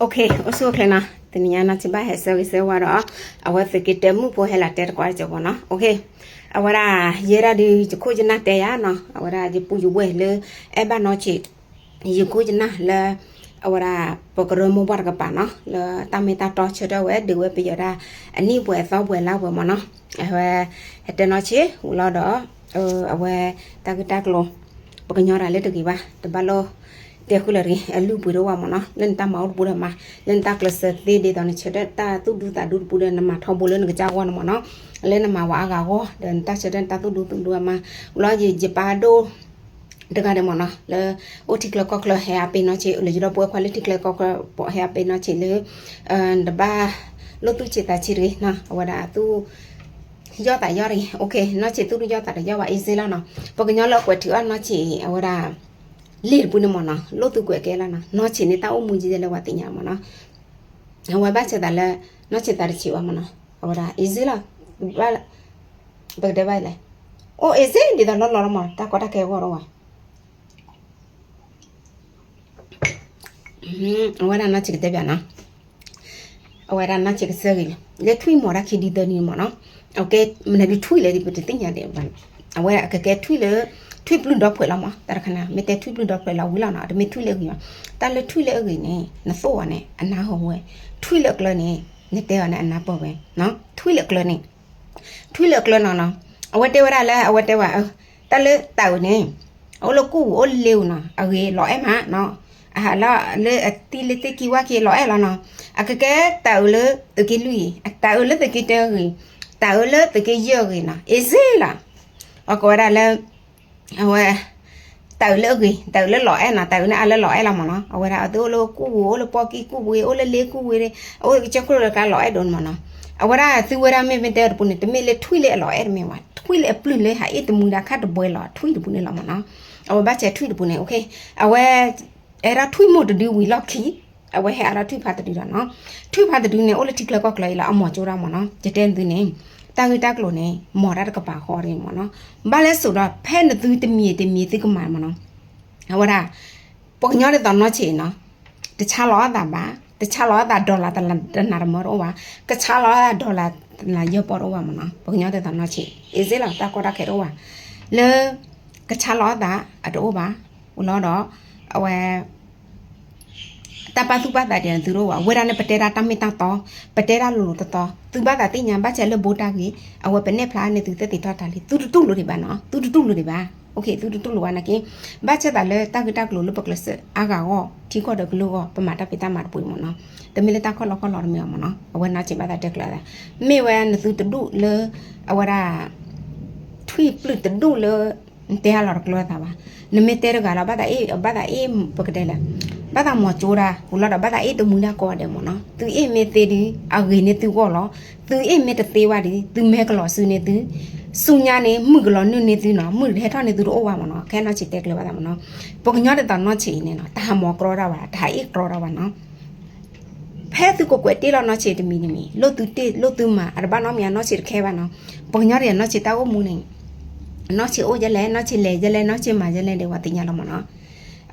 Okay, oso klena. Tenia na chiba he service wara. Awa fikite mu po hela ter kwa jogo na. Okay. Awara yera di ko jina te ya na. Awara di pu yu we le e ba no chi. Yi ko jina le awara pokoro mo bar ka pa na. Le ta me ta to che do we de we pi yara. Ani bwe so bwe la bwe mo na. Awa hete no chi ulo do. Uh, awa ta ka ta klo. Pokonyora le de ki ba. Te ba lo. တဲ့ခုလည်းအလူပူတော့မနော်လန်တာမောက်ပူရမှာလန်တာကလစသေးတဲ့တော့ချက်တဲ့တာသူဒူတာဒူပူတဲ့နမထောင်ပူလည်းငကြောက်ဝနမနော်လဲနမဝါကာဟောဒန်တာချက်တဲ့တာသူဒူတူမှာလာကြီးဂျပါဒိုတကတယ်မနော်လေအိုတီကလကောကလဟဲအပေနော်ချေလေကြတော့ပွဲခွာလေတီကလကောကပေါ်ဟဲအပေနော်ချေလေအန်ဒဘာလို့သူချေတာချီရီနော်ဝဒါသူရောတာရောရီโอเคနော်ချေသူရောတာရောပါအေးစေးလားနော်ပကညောလောက်ွယ်ထီအနော်ချေဝဒါ lir pune mona lo tu kwe kela na no chi ni ta o mu ji de le wa tinya mona na wa ba che da le no che ta chi wa mona ora izila ba ba de ba le o eze di da lo lo ma ta ko ta ke wo ro wa hmm ora na chi de ba na ora na chi se ri le thui mo ra ki di de ni mona okay mne di thui le di pe tinya de ba ora ke ke thui le ထွေပလွ န်တော့ဖွယ်လာမှာတရခဏမေတဲထွေပလွန်တော့ဖွယ်လာဝီလာနာတမေထွေလေကြီးမှာတန်လေထွေလေအကြီးနေနသောဝနဲ့အနာဟောဝဲထွေလေကလနေနေတဲဝနဲ့အနာပေါ်ပဲနော်ထွေလေကလနေထွေလေကလနော်နော်အဝတဲဝရလဲအဝတဲဝတလေတောက်နေအလကူအလေဦးနော်အကြီးလောအဲမနော်အာလာလေအတီလေတကီဝါကီလောအဲလာနော်အကကဲတောက်လေတကီလူတောက်လေတကီတဲကြီးတောက်လေတကီယောကြီးနော်အေးစေးလားအကောရလဲ awe tau le gi tau le lo e na tau na ale lo e la mo no awe ra do lo ku wo lo po ki ku we o le le ku we re o ki che ku lo ka lo e don mo no awe ra si we ra me me te pu ne te me le thui le lo e me wa thui le plu le ha e te mu da kha de boy lo thui de pu ne la mo no awe ba che thui de pu ne okay awe era thui mo de wi lo ki awe ha ra thui pha de di da no thui pha de di ne o le tik la ko kla la amo jo ra mo no je ten du ne တာဂီတာကလို့နေမော်ရတ ကပါခေါ်တယ်မနော်ဘာလဲဆိုတော့ဖဲနသူတမီတမီတိကမှမနော်ဟောရာပုံညောတဲ့တော့နော်ချေနော်တခြားလောတာပါတခြားလောတာဒေါ်လာတလတနာမရောပါကခြားလောတာဒေါ်လာလာရပေါ်တော့မနော်ပုံညောတဲ့တော့နော်ချေအေးစေလာတာကောတာခဲတော့ပါလေကခြားလောတာအတော့ပါဦးလောတော့အဝဲ ตาปัสุบาตาเดียนซูโรวะเวลาเนี่ยปเตระตั้งไม่ตั้งต่อปเตระหลุดต่อตุบาตาติญาบัาเชลโบตากีเอาไว้เป็นเนปลาในตุเตติทอดทะเลตุตุ้งหลุดบ้านเนาะตุตุ้งหลุดบ้านโอเคตุตุ้งหลุดวานักเองบัจเชตาเลยตั้งกตั้งหลุดปกเลสอากาโอที่ก็เด็กลูกก็ประมาทไปตามมาปุ๋ยมันเนาะแต่ไม่เลตั้งล็อกก็หลอดเมียมันเนาะเอาไว้น่าจะบัาตาเด็กเลยไม่เว้นตุตุ้งเลยเอาไว้ทุยปลุกตุ้งเลยเตะหลอกลัวตาวะนเมเตอร์กาลบ้าตาเอบ้าตาเอปกเดล่ะ ဘာသာမောချိုးတာဟိုလာတော့ဘာသာအေးတမူနာကောတယ်မနော်သူအေးမေသေးဒီအဂေနေသူကောလောသူအေးမေတသေးဝဒီသူမဲကလောဆူနေသူစုညာနေမှုကလောနုနေသူနော်မှုထဲထနေသူတို့ဩဝါမနော်ခဲနော်ချစ်တဲ့ကလေးပါတာမနော်ပုကညောတဲ့တနော်ချီနေနော်တာမောကရောတာပါဒါအေးကရောတာပါနော်ဖဲသူကိုကွယ်တေးလောနော်ချီတမီနေမီလို့သူတေးလို့သူမှာအရဘာနော်မြန်နော်ချီခဲပါနော်ပုကညောတဲ့နော်ချီတာကိုမူနေနော်ချီအိုရလဲနော်ချီလဲရလဲနော်ချီမာရလဲတဲ့ဝတင်ရလောမနော်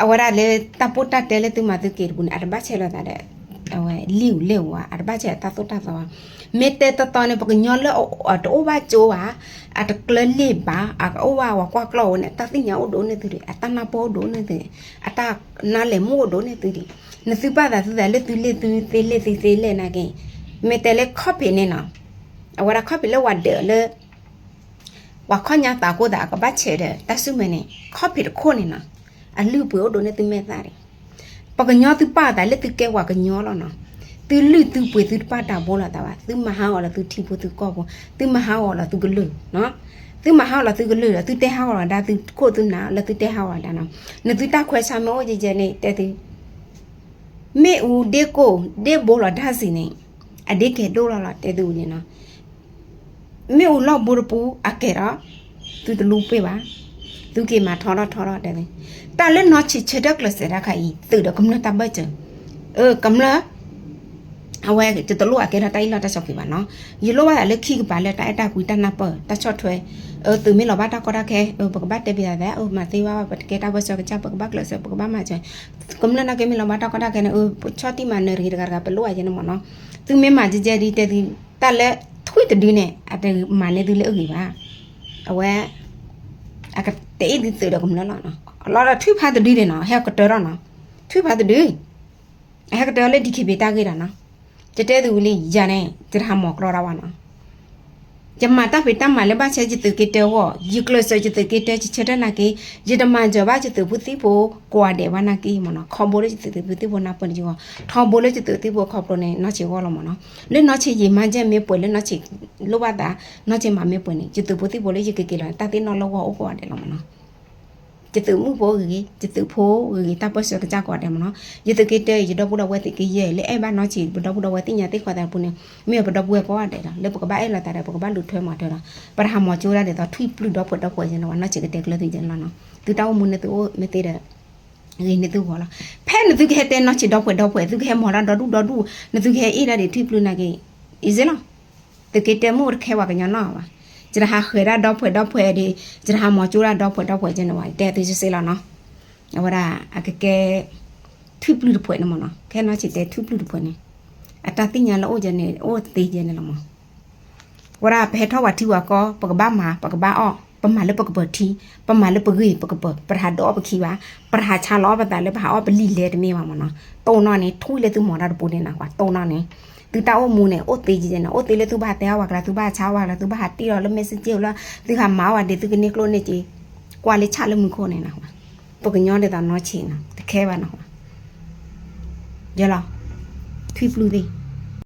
awara le tapota tele tu madu kirbun arba chelo dare. Awe liu lewa arba che ta tota tawa mete to tone pok nyolo at oba jowa at klele ba ak owa wa kwa klo ne ta tinya odo ne tiri atana po odo ne tiri ata na le mo odo ne tiri ne su ba da su da le tu le tu te le ti te le na ke. Mete le copy ne na. Awara copy le wa de le wa khonya ta ko da ka ba che de ta su mene. Copy ko ne na. သေးသေးလေနာကင်မေတေလေခေါပီနေနော်အဝရခေါပီလေဝါဒေလေဝါခညာတာကိုတာကဘချေတဲ့တဆုမနေခေါပီတခိုးနေနော်အလူပွေဒိုနေသူမဲ့သားတယ်ပကညောသူပါတာလက်သူကဲဝါကညောလောနော်သူလူသူပွေသူပါတာဘောလာတာပါသူမဟာော်လာသူထီဖို့သူကောဘောသူမဟာော်လာသူကလူနော်သူမဟာလာသူကလူသူတဲဟာလာဒါသူကိုသူနာလာသူတဲဟာလာဒါနော်နသူတခွဲချမောကြည်ကြနေတဲသူမေဦးဒေကိုဒေဘောလာဒါစီနေအဒေကေဒိုလာလာတဲသူနေနော်မေဦးလောက်ဘူပူအကေရာသူတလူပေးပါ သူကေမှာထော်တော့ထော်တော့တယ်တာလဲနော်ချစ်ချက်တက်လစရခိုင်သူတော့ကမ္လတာဘချေเออกำละ အဝဲတတလို့အကဲတာတိုင်းလာတဆောက်ပြပါနော်ယလိုပါလက်ခိကပါလက်တိုက်တာကွီတနာပေါ်တချော့ထွဲเออตื่นไม่หรอบ้าตาก็ได้แค่เออปกบ้าเตบีได้เออมาตีว่าปกแกตาบ่ซอกจะปกบ้าเกลซปกบ้ามาจังกำลังนะแกมีหรอบ้าตาก็ได้แค่เออชอติมาเนรีกะกะเปลัวจังเนาะเนาะตื่นไม่มาจเจดีแต่ตาและทุยตดีเนี่ยอะแต่มาเนี่ยดีเลยอีว่าเอาไว้อะก็เตอีตื่นดอกกำลังเนาะลอทุยพาตดีเนี่ยเนาะ တေးဒီတေးတော့ကမနော်နော်အလာထွိဖတ်တူးတယ်နော်ဟဲ့ကတော်ရနော်ထွိဖတ်တူးဟဲ့ကတော်လေးဒီခေပေးတာခဲ့တာနော်တတဲသူလေးရန်နေတရမောကရောရဝနော် จมาตาไปตามมาเลยบ้าใช้จิตกิเตวยิกลสจิตกิเตจิเชดนากีจิตมันจบ้าจิตพุทธิโบกว่าเดวานากีมนะคอมโบเลจิตพุทธิโบนาปนจิวทอมโบเลจิตติโบขอบโรเนนอชิวอลมนะเลนอชิยมันเจเมปวยเลนอชิโลบาตานอชิมาเมปวยนี่จิตพุทธิโบเลจิกิกิลตาตินอลวอโอกว่าเดลมนะ jitu mu bo gi jitu pho gi ta po so ka ja ko de mo jitu ke te jido bu da wa ti ke ye le e ba no chi bu da bu da wa ti nya ti ko da bu ne mi bu da bu ko wa de la le bu ka ba e la ta da bu ka ba lu thwe ma de la par ha mo chu ra de ta thui plu do po do ko je no na chi ke te le ti je la no tu ta mu ne tu o me te de ရေနေသူဟောလာဖဲနေသူခဲတဲ့နော်ချတော့ဖွဲ့တော့ဖွဲ့သူခဲမော်လာတော့ဒူတော့ဒူနေသူခဲအေးလာတွေထိပလူနာကေ is it no တကယ်တမို့ခဲဝကညာနော်ပါ ကျရဟာခွေရတော့ဖွဲ့တော့ဖွဲ့ဒီကျရဟာမောချိုးရတော့ဖွဲ့တော့ဖွဲ့ကျွန်တော်တဲ့သူစစ်လာနော်ဝရအကကဲထွိပလူဖွဲ့နော်နော်ခဲနော်ချီတဲ့ထွိပလူဖွဲ့နေအတတိညာလောဂျနေအိုတေဂျနေလောမဝရဘဲထောဝတိဝကောပကဘာမာပကဘာအောပမာလပကပတီပမာလပဂိပကပပရဟာတော့ပခိပါပရဟာချလောပတလည်းပဟာအောပလီလေတမေမှာမနော်တုံတော့နေထွိလေသူမော်တာပူနေတာကွာတုံတော့နေ သူတောက်မှုနဲ့အိုတေကြီးနေအိုတေလေသူဘာတဲဝါကလာသူဘာချာဝါလာသူဘာတီရောလမက်ဆေ့ဂျလာသူခမာဝါဒေသူကနေကလိုနေကြီးကွာလေချလမှုခိုးနေတာကွာပကညောတဲ့တာနော်ချင်တာတခဲပါနော်ကွာရလားထွိပလူသေး